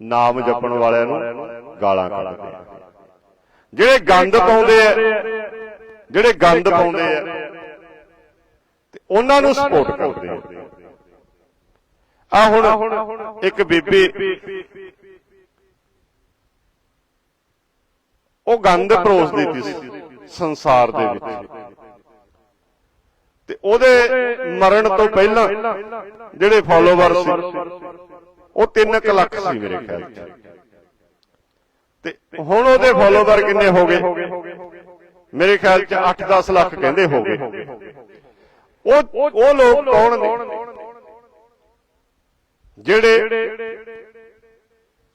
S1: ਨਾਮ ਜਪਣ ਵਾਲਿਆਂ ਨੂੰ ਗਾਲਾਂ ਕੱਢਦੇ ਜਿਹੜੇ ਗੰਦ ਪਾਉਂਦੇ ਆ ਜਿਹੜੇ ਗੰਦ ਪਾਉਂਦੇ ਆ ਤੇ ਉਹਨਾਂ ਨੂੰ ਸਪੋਰਟ ਕਰਦੇ ਆ ਆ ਹੁਣ ਇੱਕ ਬੀਬੀ ਉਹ ਗੰਦ ਪਰੋਸਦੀ ਸੀ ਸੰਸਾਰ ਦੇ ਵਿੱਚ। ਤੇ ਉਹਦੇ ਮਰਨ ਤੋਂ ਪਹਿਲਾਂ ਜਿਹੜੇ ਫਾਲੋਵਰ ਸੀ, ਉਹ 3 ਲੱਖ ਸੀ ਮੇਰੇ ਖਿਆਲ ਚ। ਤੇ ਹੁਣ ਉਹਦੇ ਫਾਲੋਵਰ ਕਿੰਨੇ ਹੋ ਗਏ? ਮੇਰੇ ਖਿਆਲ ਚ 8-10 ਲੱਖ ਕਹਿੰਦੇ ਹੋ ਗਏ। ਉਹ ਉਹ ਲੋਕ ਕੌਣ ਨੇ? ਜਿਹੜੇ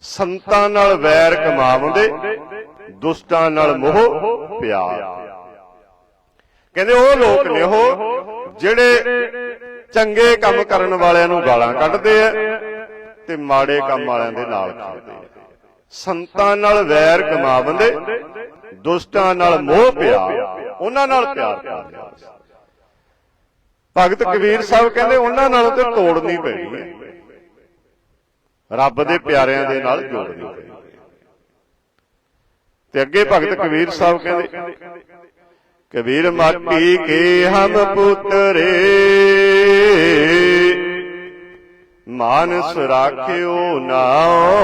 S1: ਸੰਤਾਂ ਨਾਲ ਵੈਰ ਕਮਾਉਂਦੇ, ਦੁਸ਼ਟਾਂ ਨਾਲ ਮੋਹ ਪਿਆਰ ਕਹਿੰਦੇ ਉਹ ਲੋਕ ਨੇ ਉਹ ਜਿਹੜੇ ਚੰਗੇ ਕੰਮ ਕਰਨ ਵਾਲਿਆਂ ਨੂੰ ਗਾਲਾਂ ਕੱਢਦੇ ਆ ਤੇ ਮਾੜੇ ਕੰਮ ਵਾਲਿਆਂ ਦੇ ਨਾਲ ਖੜਦੇ ਆ। ਸੰਤਾਂ ਨਾਲ ਵੈਰ ਕਮਾਵੰਦੇ, ਦੁਸ਼ਟਾਂ ਨਾਲ ਮੋਹ ਪਿਆ ਉਹਨਾਂ ਨਾਲ ਪਿਆਰ ਕਰਦੇ ਭਗਤ ਕਬੀਰ ਸਾਹਿਬ ਕਹਿੰਦੇ ਉਹਨਾਂ ਨਾਲ ਤੇ ਤੋੜਨੀ ਪੈਣੀ। ਹੈ ਰੱਬ ਦੇ ਪਿਆਰਿਆਂ ਦੇ ਨਾਲ ਜੋੜਨੀ ਪੈਣੀ। ਤੇ ਅੱਗੇ ਭਗਤ ਕਬੀਰ ਸਾਹਿਬ ਕਹਿੰਦੇ ਕਬੀਰ ਮਾਟੀ ਕੇ ਹਮ ਪੁੱਤਰੇ। ਮਾਨਸ ਰਾਖਿਓ ਨਾਉ।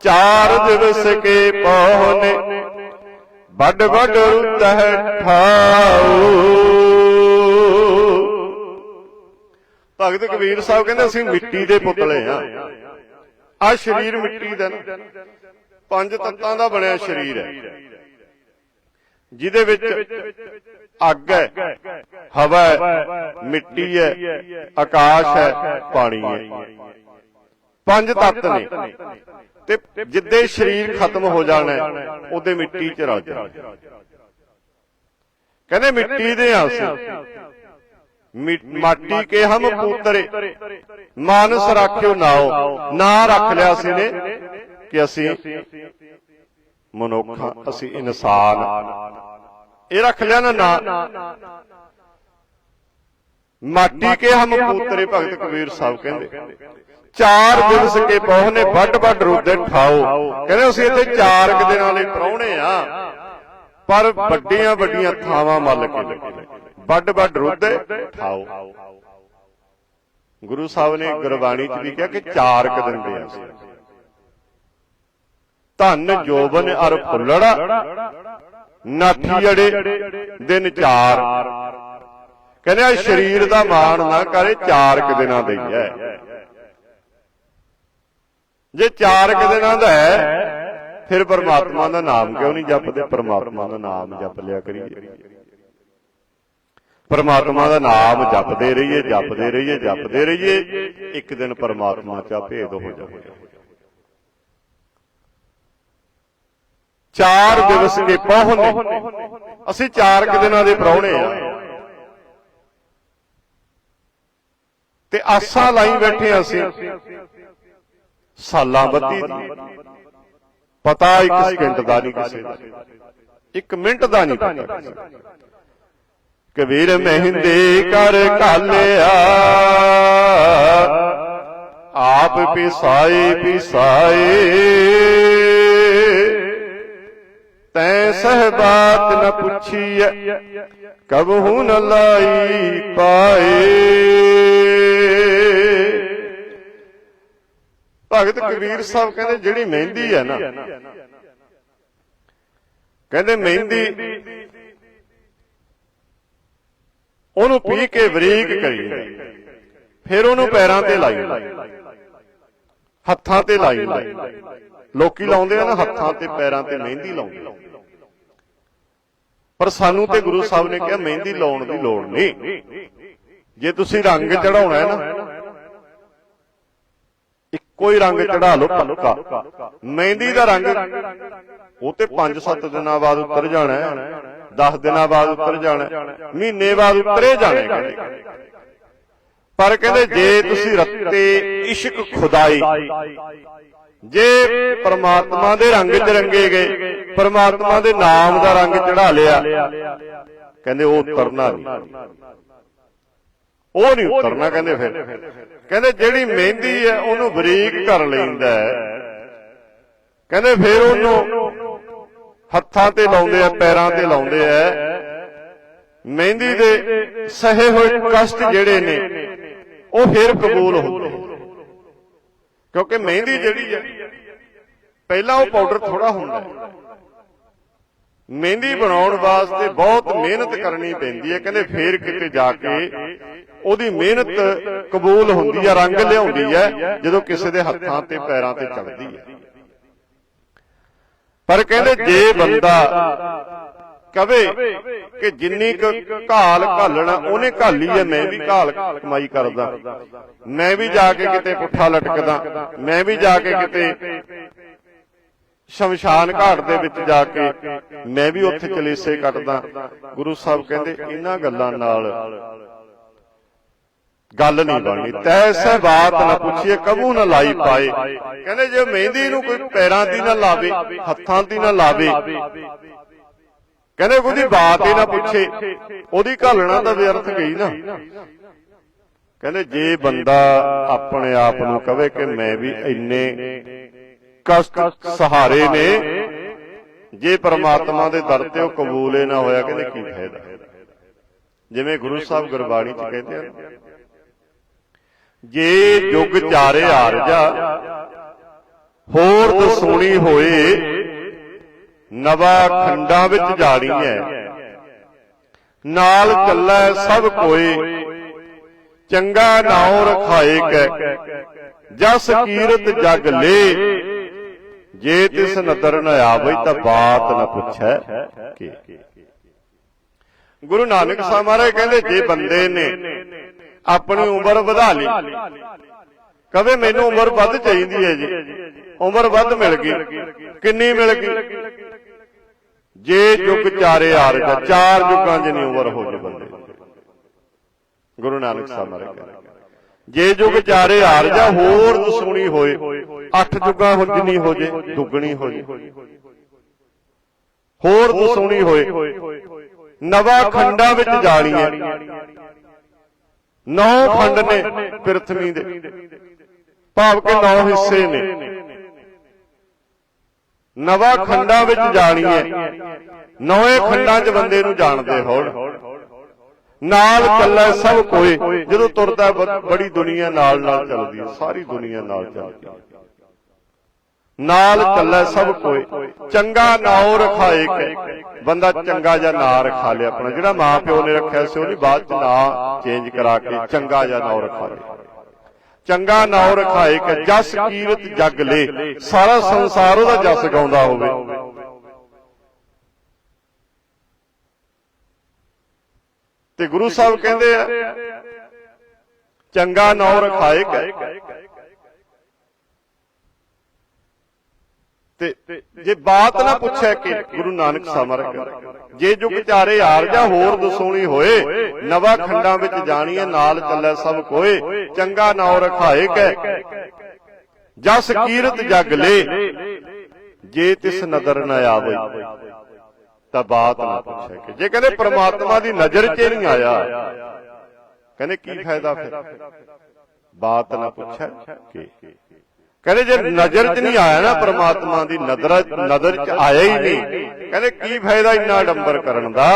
S1: ਚਾਰ ਦਿਵਸ ਕੇ ਪਹੁਨੇ ਵੱਡ ਵੱਡ ਰੁਤਹਿ ਠਾਉ। ਭਗਤ ਕਬੀਰ ਸਾਹਿਬ ਕਹਿੰਦੇ ਅਸੀਂ ਮਿੱਟੀ ਦੇ ਪੁਤਲੇ ਆ। ਆ ਸਰੀਰ ਮਿੱਟੀ ਦਾ ਨਾ। ਪੰਜ ਤੱਤਾਂ ਦਾ ਬਣਿਆ ਸਰੀਰ ਹੈ। ਜਿਹਦੇ ਵਿੱਚ ਅੱਗ ਹੈ, ਹਵਾ ਹੈ, ਮਿੱਟੀ ਹੈ, ਆਕਾਸ਼ ਹੈ, ਪਾਣੀ ਹੈ। ਪੰਜ ਤੱਤ ਨੇ। ਤੇ ਜਿੱਦੇ ਸਰੀਰ ਖਤਮ ਹੋ ਜਾਣਾ ਉਹਦੇ ਮਿੱਟੀ ਚ ਰਲ ਜਾਣਾ। ਕਹਿੰਦੇ ਮਿੱਟੀ ਦੇ ਆਸੀਂ ਮਿ- ਮਾਟੀ ਕੇ ਹਮ ਪੁੱਤਰੇ, ਮਾਨਸ ਰੱਖਿਓ ਨਾਓ। ਨਾ ਰੱਖ ਲਿਆ ਸੀ ਨੇ ਕਿ ਅਸੀਂ ਮਨੁੱਖ ਅਸੀਂ ਇਨਸਾਨ। ਇਹ ਰੱਖ ਲਿਆ ਨਾ। ਨਾ ਮਾਟੀ ਕੇ ਹਮ ਪੁੱਤਰੇ ਭਗਤ ਕਬੀਰ ਸਾਹਿਬ ਕਹਿੰਦੇ। ਚਾਰ ਦਿਵਸ ਕੇ ਪਹੁਨੇ ਵੱਡ ਵੱਡ ਰੁੱਦੇ ਠਾਓ ਕਹਿੰਦੇ ਅਸੀਂ ਇੱਥੇ ਚਾਰ ਕੁ ਦਿਨਾਂ ਲਈ ਪ੍ਰਾਹੁਣੇ ਆ ਪਰ ਵੱਡੀਆਂ ਵੱਡੀਆਂ ਥਾਵਾਂ ਮੱਲ ਕੇ ਲੱਗੇ। ਵੱਡ ਵੱਡ ਰੁੱਦੇ ਠਾਓ ਗੁਰੂ ਸਾਹਿਬ ਨੇ ਗੁਰਬਾਣੀ ਚ ਵੀ ਕਿਹਾ ਕਿ ਚਾਰ ਕੁ ਦਿਨ ਦੇ ਅਸੀਂ। ਧਨ ਜੋਬਨ ਅਰ ਫੁੱਲੜਾ ਨਾਠੀ ਅੜੇ ਦਿਨ ਚਾਰ। ਕਹਿੰਦੇ ਆ ਸਰੀਰ ਦਾ ਮਾਣ ਨਾ ਕਰੇ ਚਾਰ ਕੁ ਦਿਨਾਂ ਦੇ ਹੀ। ਹੈ। ਜੇ ਚਾਰ ਕੁ ਦਿਨਾਂ ਦਾ ਹੈ ਫਿਰ ਪਰਮਾਤਮਾ ਦਾ ਨਾਮ ਕਿਉਂ ਨਹੀਂ ਜਪਦੇ? ਪਰਮਾਤਮਾ ਦਾ ਨਾਮ ਜਪ ਲਿਆ ਕਰੀਏ। ਪਰਮਾਤਮਾ ਦਾ ਨਾਮ ਜਪਦੇ ਰਹੀਏ ਜਪਦੇ ਰਹੀਏ ਜਪਦੇ ਰਹੀਏ ਇੱਕ ਦਿਨ ਪਰਮਾਤਮਾ ਚ ਭੇਦ ਹੋ ਜਾਵੇਗਾ ਚਾਰ ਦਿਵਸ ਕੇ ਪਹੁੰਨੇ ਅਸੀਂ ਚਾਰ ਕੁ ਦਿਨਾਂ ਦੇ ਪ੍ਰਾਹੁਣੇ ਆ। ਤੇ ਆਸਾਂ ਲਾਈ ਬੈਠੇ ਹਾਂ ਅਸੀਂ। ਸਾਲਾਂ ਬੱਤੀ ਦੀ। ਪਤਾ ਇੱਕ ਸਕਿੰਟ ਦਾ ਨਹੀਂ ਕਿਸੇ ਦਾ। ਇੱਕ ਮਿੰਟ ਦਾ ਨਹੀਂ ਪਤਾ ਕਬੀਰ ਮਹਿੰਦੇ ਕਰ ਕਾਲਿਆ ਆਪ ਪਿਸਾਏ ਪਿਸਾਏ। ਤੈ ਸਹ ਬਾਤ ਨ ਪੁੱਛੀਐ ਕਬਹੂ ਨ ਲਾਈ ਪਾਏ। ਭਗਤ ਕਬੀਰ ਸਾਹਿਬ ਕਹਿੰਦੇ, ਜਿਹੜੀ ਮਹਿੰਦੀ ਹੈ ਨਾ, ਕਹਿੰਦੇ ਮਹਿੰਦੀ, ਉਹਨੂੰ ਪੀ ਕੇ ਬਰੀਕ ਕਰੀ। ਫਿਰ ਉਹਨੂੰ ਪੈਰਾਂ ਤੇ ਲਾਈ। ਹੱਥਾਂ ਤੇ ਲਾਈ। ਲੋਕੀ ਲਾਉਂਦੇ ਆ ਨਾ, ਹੱਥਾਂ ਤੇ, ਪੈਰਾਂ ਤੇ ਮਹਿੰਦੀ ਲਾਉਂਦੇ ਪਰ ਸਾਨੂੰ ਤੇ ਗੁਰੂ ਸਾਹਿਬ ਨੇ ਕਿਹਾ ਮਹਿੰਦੀ ਲਾਉਣ ਦੀ ਲੋੜ ਨਹੀਂ। ਜੇ ਤੁਸੀਂ ਰੰਗ ਚੜਾਉਣਾ ਹੈ ਨਾ ਇੱਕੋ ਹੀ ਰੰਗ ਚੜਾ ਲਓ ਪੱਕਾ। ਮਹਿੰਦੀ ਦਾ ਰੰਗ ਉਹ ਤੇ 5-7 ਦਿਨਾਂ ਬਾਅਦ ਉਤਰ ਜਾਣਾ ਹੈ। 10 ਦਿਨਾਂ ਬਾਅਦ ਉਤਰ ਜਾਣਾ ਮਹੀਨੇ ਬਾਅਦ ਉਤਰੇ ਜਾਣੇ ਕਹਿੰਦੇ। ਪਰ ਕਹਿੰਦੇ ਜੇ ਤੁਸੀਂ ਰੱਤੇ ਇਸ਼ਕ ਖੁਦਾਈ ਜੇ ਪਰਮਾਤਮਾ ਦੇ ਰੰਗ ਚ ਰੰਗੇ ਗਏ, ਪਰਮਾਤਮਾ ਦੇ ਨਾਮ ਦਾ ਰੰਗ ਚੜਾ ਲਿਆ, ਕਹਿੰਦੇ ਉਹ ਉਤਰਨਾ ਨਹੀਂ। ਉਹ ਨਹੀਂ ਉਤਰਨਾ, ਕਹਿੰਦੇ ਫਿਰ। ਕਹਿੰਦੇ ਜਿਹੜੀ ਮਹਿੰਦੀ ਹੈ, ਉਹਨੂੰ ਬਰੀਕ ਕਰ ਲੈਂਦਾ ਕਹਿੰਦੇ ਫਿਰ ਉਹਨੂੰ ਹੱਥਾਂ ਤੇ ਲਾਉਂਦੇ ਆ, ਪੈਰਾਂ ਤੇ ਲਾਉਂਦੇ ਆ। ਮਹਿੰਦੀ ਦੇ ਸਹੇ ਹੋਏ ਕਸ਼ਟ ਜਿਹੜੇ ਨੇ, ਉਹ ਫਿਰ ਕਬੂਲ ਹੁੰਦੇ ਕਿਉਂਕਿ ਮਹਿੰਦੀ ਜਿਹੜੀ ਹੈ ਪਹਿਲਾਂ ਉਹ ਪਾਊਡਰ ਥੋੜਾ ਹੁੰਦਾ ਹੈ। ਮਹਿੰਦੀ ਬਣਾਉਣ ਵਾਸਤੇ ਬਹੁਤ ਮਿਹਨਤ ਕਰਨੀ ਪੈਂਦੀ ਹੈ। ਕਹਿੰਦੇ ਫੇਰ ਕਿਤੇ ਜਾ ਕੇ ਉਹਦੀ ਮਿਹਨਤ ਕਬੂਲ ਹੁੰਦੀ ਹੈ ਰੰਗ ਲਿਆਉਂਦੀ ਹੈ ਜਦੋਂ ਕਿਸੇ ਦੇ ਹੱਥਾਂ ਤੇ ਪੈਰਾਂ ਤੇ ਚੜਦੀ ਹੈ। ਪਰ ਕਹਿੰਦੇ ਜੇ ਬੰਦਾ ਕਵੇ ਕਿ ਜਿੰਨੀ ਕੁ ਘਾਲ ਘਾਲਣਾ ਉਹਨੇ ਘਾਲੀ ਹੈ ਮੈਂ ਵੀ ਘਾਲ ਕਮਾਈ ਕਰਦਾ। ਮੈਂ ਵੀ ਜਾ ਕੇ ਕਿਤੇ ਪੁੱਠਾ ਲਟਕਦਾ ਮੈਂ ਵੀ ਜਾ ਕੇ ਕਿਤੇ ਸ਼ਮਸ਼ਾਨ ਘਾਟ ਦੇ ਵਿੱਚ ਜਾ ਕੇ ਮੈਂ ਵੀ ਉੱਥੇ ਕਲੇਸੇ ਕੱਟਦਾ। ਗੁਰੂ ਸਾਹਿਬ ਕਹਿੰਦੇ ਇਹਨਾਂ ਗੱਲਾਂ ਨਾਲ ਗੱਲ ਨਹੀਂ ਬਣਨੀ। ਤੈਸੈ ਬਾਤ ਨਾ ਪੁੱਛੀਏ ਕਬੂ ਨਾ ਲਾਈ ਪਾਏ। ਕਹਿੰਦੇ ਜੇ ਮਹਿੰਦੀ ਨੂੰ ਕੋਈ ਪੈਰਾਂ ਦੀ ਨਾ ਲਾਵੇ ਹੱਥਾਂ ਦੀ ਨਾ ਲਾਵੇ ਕਹਿੰਦੇ ਉਹਦੀ ਬਾਤ ਹੀ ਨਾ ਪੁੱਛੇ। ਉਹਦੀ ਘਾਲਣਾ ਤਾਂ ਵਿਅਰਥ ਗਈ ਨਾ। ਕਹਿੰਦੇ ਜੇ ਬੰਦਾ ਆਪਣੇ ਆਪ ਨੂੰ ਕਵੇ ਕਿ ਮੈਂ ਵੀ ਇੰਨੇ ਕਸ਼ਟ ਸਹਾਰੇ ਨੇ ਜੇ ਪ੍ਰਮਾਤਮਾ ਦੇ ਦਰ ਤੇ ਉਹ ਕਬੂਲ ਨਾ ਹੋਇਆ ਕਹਿੰਦੇ ਕੀ ਫਾਇਦਾ? ਜਿਵੇਂ ਗੁਰੂ ਸਾਹਿਬ ਗੁਰਬਾਣੀ ਚ ਕਹਿੰਦੇ ਆ ਜੇ ਜੁਗ ਚਾਰੇ ਆਰਜਾ ਹੋਰ ਦਸੂਣੀ ਹੋਏ। ਨਵਾ ਖੰਡਾਂ ਵਿੱਚ ਜਾਣੀ ਹੈ। ਨਾਲ ਚੱਲੈ ਸਭ ਕੋਏ ਚੰਗਾ ਨਾਉ ਰਖਾਏ ਕੈ। ਜਸ ਕੀਰਤ ਜਗ ਲੇ। ਜੇ ਤਿਸ ਨਦਰ ਨ ਆਵਈ ਤਾਂ ਬਾਤ ਨ ਪੁੱਛੈ ਕੀ। ਗੁਰੂ ਨਾਨਕ ਸਾਹਿਬ ਮਹਾਰਾਜ ਕਹਿੰਦੇ ਜੇ ਬੰਦੇ ਨੇ ਆਪਣੀ ਉਮਰ ਵਧਾ ਲਈ। ਕਵੇ ਮੈਨੂੰ ਉਮਰ ਵੱਧ ਚਾਹੀਦੀ ਹੈ ਜੀ। ਉਮਰ ਵੱਧ ਮਿਲ ਗਈ। ਕਿੰਨੀ ਮਿਲ ਗਈ? ਜੇ ਜੁਗ ਚਾਰੇ ਆਰਜਾ ਚਾਰ ਜੁਗਾਂ ਜਿੰਨੀ ਉਮਰ ਹੋ ਜੇ ਬੰਦੇ ਗੁਰੂ ਨਾਨਕ ਸਾਹਿਬ ਮਹਾਰਾਜ ਕਹਿੰਦੇ ਜੇ ਜੁਗ ਚਾਰੇ ਆਰਜਾ ਹੋਰ ਦਸੂਣੀ ਹੋਏ, ਅੱਠ ਜੁਗਾਂ ਜਿੰਨੀ ਹੋ ਜੇ, ਦੁੱਗਣੀ ਹੋ ਜੇ। ਹੋਰ ਦਸੂਣੀ ਹੋਏ, ਨਵਾ ਖੰਡਾਂ ਵਿੱਚ ਜਾਣੀ ਹੈ ਨੌ ਖੰਡ ਨੇ ਪ੍ਰਿਥਵੀ ਦੇ। ਭਾਵ ਕਿ ਨੌ ਹਿੱਸੇ ਨੇ। ਨਵਾ ਖੰਡਾਂ ਵਿੱਚ ਜਾਣੀ ਹੈ। ਨੌਵੇਂ ਖੰਡਾਂ 'ਚ ਬੰਦੇ ਨੂੰ ਜਾਣਦੇ ਹੋਣ। ਨਾਲ ਚੱਲੇ ਸਭ ਕੋਈ। ਜਦੋਂ ਤੁਰਦਾ ਬੜੀ ਦੁਨੀਆ ਨਾਲ ਨਾਲ ਚੱਲਦੀ ਹੈ। ਸਾਰੀ ਦੁਨੀਆ ਨਾਲ ਚੱਲਦੀ ਹੈ। ਨਾਲ ਚੱਲੇ ਸਭ ਕੋਈ। ਚੰਗਾ ਨਾਉ ਰਖਾਏ ਕੇ ਬੰਦਾ ਚੰਗਾ ਜਾਂ ਨਾਂ ਰਖਾ ਲਿਆ ਆਪਣਾ। ਜਿਹੜਾ ਮਾਂ ਪਿਓ ਨੇ ਰੱਖਿਆ ਸੀ ਉਹਨੇ ਬਾਅਦ ਚ ਨਾਂ ਚੇਂਜ ਕਰਾ ਕੇ ਚੰਗਾ ਜਾਂ ਨਾਉ ਰਖਾ ਲਿਆ ਚੰਗਾ ਨਾਉ ਰਖਾਏ ਜਸ ਕੀਰਤ ਜਗ ਲੇ। ਸਾਰਾ ਸੰਸਾਰ ਉਹਦਾ ਜਸ ਗਾਉਂਦਾ ਹੋਵੇ। ਤੇ ਗੁਰੂ ਸਾਹਿਬ ਕਹਿੰਦੇ ਆ, ਚੰਗਾ ਨਾਉ ਰਖਾਏ ਤੇ ਜੇ ਬਾਤ ਨਾ ਪੁੱਛਿਆ ਕਿ ਗੁਰੂ ਨਾਨਕ ਸਮਰ ਜੇ ਜੁਗ ਚਾਰੇ ਹਾਰ ਜਾਂ ਹੋਰ ਦਸੋਣੀ ਹੋਏ ਨਵਾ ਖੰਡਾਂ ਵਿੱਚ ਜਾਣੀਏ ਨਾਲ ਚੱਲੇ ਸਭ ਕੋਏ ਚੰਗਾ ਨਾਉ ਰਖਾਏ ਕੈ। ਜਸ ਕੀਰਤ ਜਗ ਲੇ ਜੇ ਤਿਸ ਨਦਰ ਨ ਆਵੇ ਤਾਂ ਬਾਤ ਨਾ ਪੁੱਛਿਆ ਕਿ ਜੇ ਕਹਿੰਦੇ ਪ੍ਰਮਾਤਮਾ ਦੀ ਨਜ਼ਰ 'ਚ ਨਹੀਂ ਆਇਆ ਕਹਿੰਦੇ ਕੀ ਫਾਇਦਾ ਫਿਰ? ਬਾਤ ਨਾ ਪੁੱਛਿਆ ਕਿ ਕਹਿੰਦੇ ਜੇ ਨਜ਼ਰ 'ਚ ਨਹੀਂ ਆਇਆ ਨਾ ਪ੍ਰਮਾਤਮਾ ਦੀ ਨਜ਼ਰ ਨਜ਼ਰ 'ਚ ਆਇਆ ਹੀ ਨਹੀਂ। ਕਹਿੰਦੇ ਕੀ ਫਾਇਦਾ ਇੰਨਾ ਡੰਬਰ ਕਰਨ ਦਾ?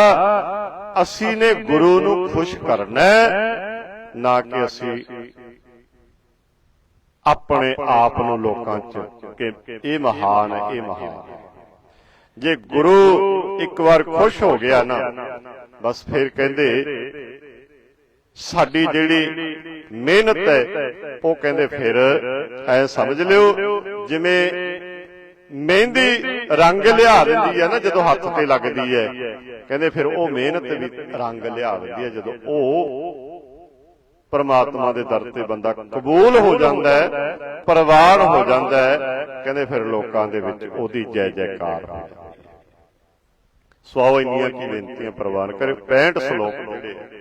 S1: ਅਸੀਂ ਨੇ ਗੁਰੂ ਨੂੰ ਖੁਸ਼ ਕਰਨਾ ਨਾ ਕਿ ਅਸੀਂ ਆਪਣੇ ਆਪ ਨੂੰ ਲੋਕਾਂ 'ਚ ਕਿ ਇਹ ਮਹਾਨ ਹੈ ਇਹ ਮਹਾਨ ਜੇ ਗੁਰੂ ਇੱਕ ਵਾਰ ਖੁਸ਼ ਹੋ ਗਿਆ ਨਾ ਬਸ ਫਿਰ ਕਹਿੰਦੇ ਸਾਡੀ ਜਿਹੜੀ ਮਿਹਨਤ ਹੈ ਉਹ ਕਹਿੰਦੇ ਫਿਰ ਐ ਸਮਝ ਲਿਓ ਜਿਵੇਂ ਮਹਿੰਦੀ ਰੰਗ ਲਿਆ ਦਿੰਦੀ ਹੈ ਨਾ ਜਦੋਂ ਹੱਥ ਤੇ ਲੱਗਦੀ ਹੈ। ਕਹਿੰਦੇ ਫਿਰ ਉਹ ਮਿਹਨਤ ਵੀ ਰੰਗ ਲਿਆ ਦਿੰਦੀ ਹੈ ਜਦੋਂ ਉਹ ਪਰਮਾਤਮਾ ਦੇ ਦਰ ਤੇ ਬੰਦਾ ਕਬੂਲ ਹੋ ਜਾਂਦਾ ਹੈ ਪ੍ਰਵਾਨ ਹੋ ਜਾਂਦਾ ਹੈ ਕਹਿੰਦੇ ਫਿਰ ਲੋਕਾਂ ਦੇ ਵਿੱਚ ਉਹਦੀ ਜੈ ਜੈਕਾਰ ਹੋ। ਜਾਂਦੀ ਹੈ। ਸੋ ਇੰਨੀਆਂ ਕੀ ਬੇਨਤੀਆਂ ਪ੍ਰਵਾਨ ਕਰੇ 65 ਸ਼ਲੋਕ ਜਿਹੜੇ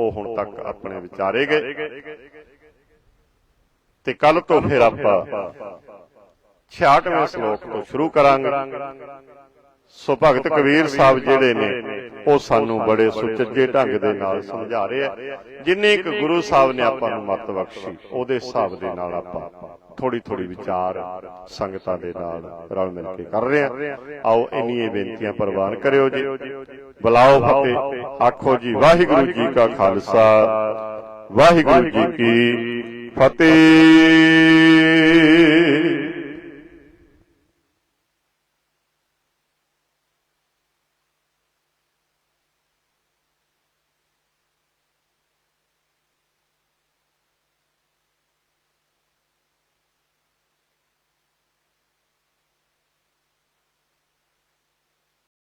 S1: ਉਹ ਹੁਣ ਤੱਕ ਆਪਣੇ ਵਿਚਾਰੇ ਗਏ। ਤੇ ਕੱਲ ਤੋਂ ਫਿਰ ਆਪਾਂ 66ਵੇਂ ਸ਼ਲੋਕ ਤੋਂ ਸ਼ੁਰੂ ਕਰਾਂਗੇ। ਸੋ ਭਗਤ ਕਬੀਰ ਸਾਹਿਬ ਜਿਹੜੇ ਨੇ ਉਹ ਸਾਨੂੰ ਬੜੇ ਸੁਚੱਜੇ ਢੰਗ ਦੇ ਨਾਲ ਸਮਝਾ ਰਹੇ ਆ। ਜਿੰਨੇ ਇੱਕ ਗੁਰੂ ਸਾਹਿਬ ਨੇ ਆਪਾਂ ਨੂੰ ਮੱਤ ਬਖਸ਼ੀ ਉਹਦੇ ਹਿਸਾਬ ਦੇ ਨਾਲ ਆਪਾਂ ਥੋੜੀ ਥੋੜੀ ਵਿਚਾਰ ਸੰਗਤਾਂ ਦੇ ਨਾਲ ਰਲ ਮਿਲ ਕੇ ਕਰ ਰਹੇ ਆ ਆਓ ਇੰਨੀਆਂ ਬੇਨਤੀਆਂ ਪ੍ਰਵਾਨ ਕਰਿਓ ਜੀ। ਬੁਲਾਓ ਫਤਿਹ। ਆਖੋ ਜੀ ਵਾਹਿਗੁਰੂ ਜੀ ਕਾ ਖਾਲਸਾ। ਵਾਹਿਗੁਰੂ ਜੀ ਕੀ ਫਤਿਹ।